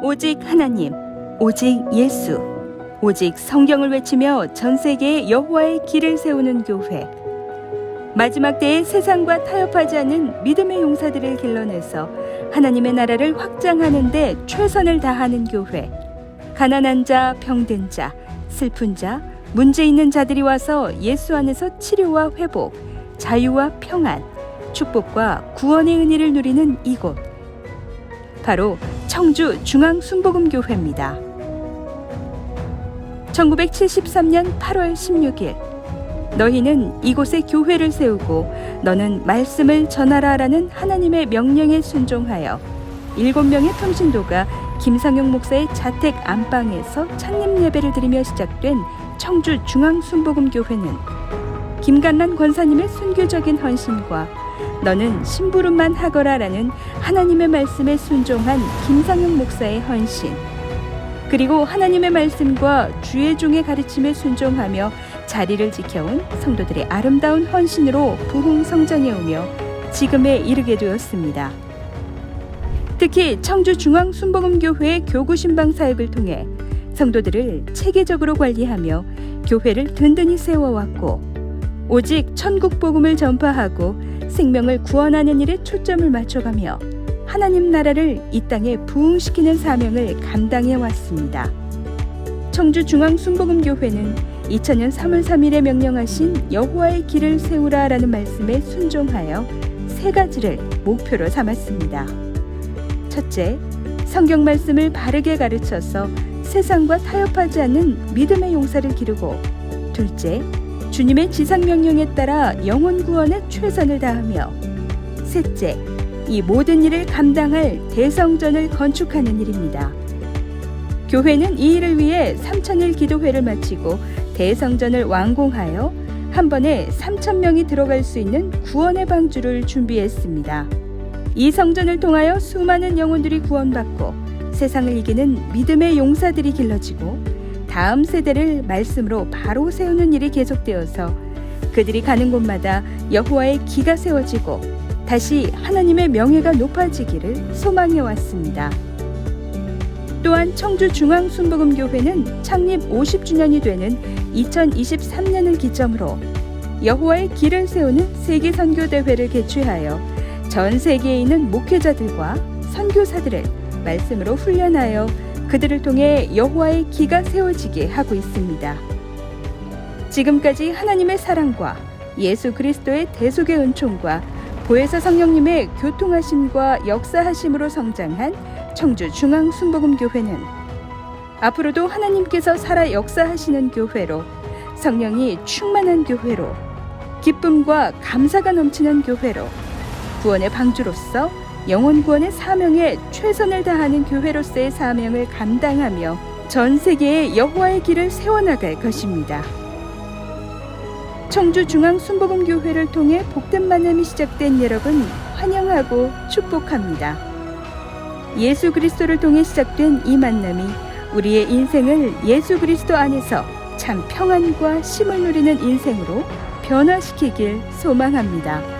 오직 하나님, 오직 예수, 오직 성경을 외치며 전 세계에 여호와의 길을 세우는 교회. 마지막 때에 세상과 타협하지 않는 믿음의 용사들을 길러내서 하나님의 나라를 확장하는 데 최선을 다하는 교회. 가난한 자, 병든 자, 슬픈 자, 문제 있는 자들이 와서 예수 안에서 치료와 회복, 자유와 평안, 축복과 구원의 은혜를 누리는 이곳. 바로 청주 중앙순복음교회입니다. 1973년 8월 16일 너희는 이곳에 교회를 세우고 너는 말씀을 전하라라는 하나님의 명령에 순종하여 일곱 명의 평신도가 김상용 목사의 자택 안방에서 창립 예배를 드리며 시작된 청주 중앙순복음교회는 김간란 권사님의 순교적인 헌신과 너는 심부름만 하거라라는 하나님의 말씀에 순종한 김상용 목사의 헌신 그리고 하나님의 말씀과 주의 종의 가르침에 순종하며 자리를 지켜온 성도들의 아름다운 헌신으로 부흥 성장해 오며 지금에 이르게 되었습니다. 특히 청주 중앙 순복음교회의 교구 신방 사역을 통해 성도들을 체계적으로 관리하며 교회를 든든히 세워왔고 오직 천국 복음을 전파하고 생명을 구원하는 일에 초점을 맞춰가며 하나님 나라를 이 땅에 부흥시키는 사명을 감당해 왔습니다. 청주 중앙 순복음교회는 2000년 3월 3일에 명령하신 여호와의 길을 세우라라는 말씀에 순종하여 세 가지를 목표로 삼았습니다. 첫째, 성경 말씀을 바르게 가르쳐서 세상과 타협하지 않는 믿음의 용사를 기르고 둘째, 주님의 지상 명령에 따라 영혼 구원에 최선을 다하며 셋째, 이 모든 일을 감당할 대성전을 건축하는 일입니다. 교회는 이 일을 위해 3천일 기도회를 마치고 대성전을 완공하여 한 번에 3천 명이 들어갈 수 있는 구원의 방주를 준비했습니다. 이 성전을 통하여 수많은 영혼들이 구원받고 세상을 이기는 믿음의 용사들이 길러지고 다음 세대를 말씀으로 바로 세우는 일이 계속되어서 그들이 가는 곳마다 여호와의 기가 세워지고 다시 하나님의 명예가 높아지기를 소망해 왔습니다. 또한 청주 중앙순복음교회는 창립 50주년이 되는 2023년을 기점으로 여호와의 길을 세우는 세계 선교 대회를 개최하여 전 세계에 있는 목회자들과 선교사들을 말씀으로 훈련하여 그들을 통해 여호와의 기가 세워지게 하고 있습니다. 지금까지 하나님의 사랑과 예수 그리스도의 대속의 은총과 보혜사 성령님의 교통하심과 역사하심으로 성장한 청주 중앙 순복음 교회는 앞으로도 하나님께서 살아 역사하시는 교회로 성령이 충만한 교회로 기쁨과 감사가 넘치는 교회로 구원의 방주로서 영혼 구원의 사명에 최선을 다하는 교회로서의 사명을 감당하며 전 세계에 여호와의 길을 세워나갈 것입니다. 청주 중앙 순복음 교회를 통해 복된 만남이 시작된 여러분 환영하고 축복합니다. 예수 그리스도를 통해 시작된 이 만남이 우리의 인생을 예수 그리스도 안에서 참 평안과 쉼을 누리는 인생으로 변화시키길 소망합니다.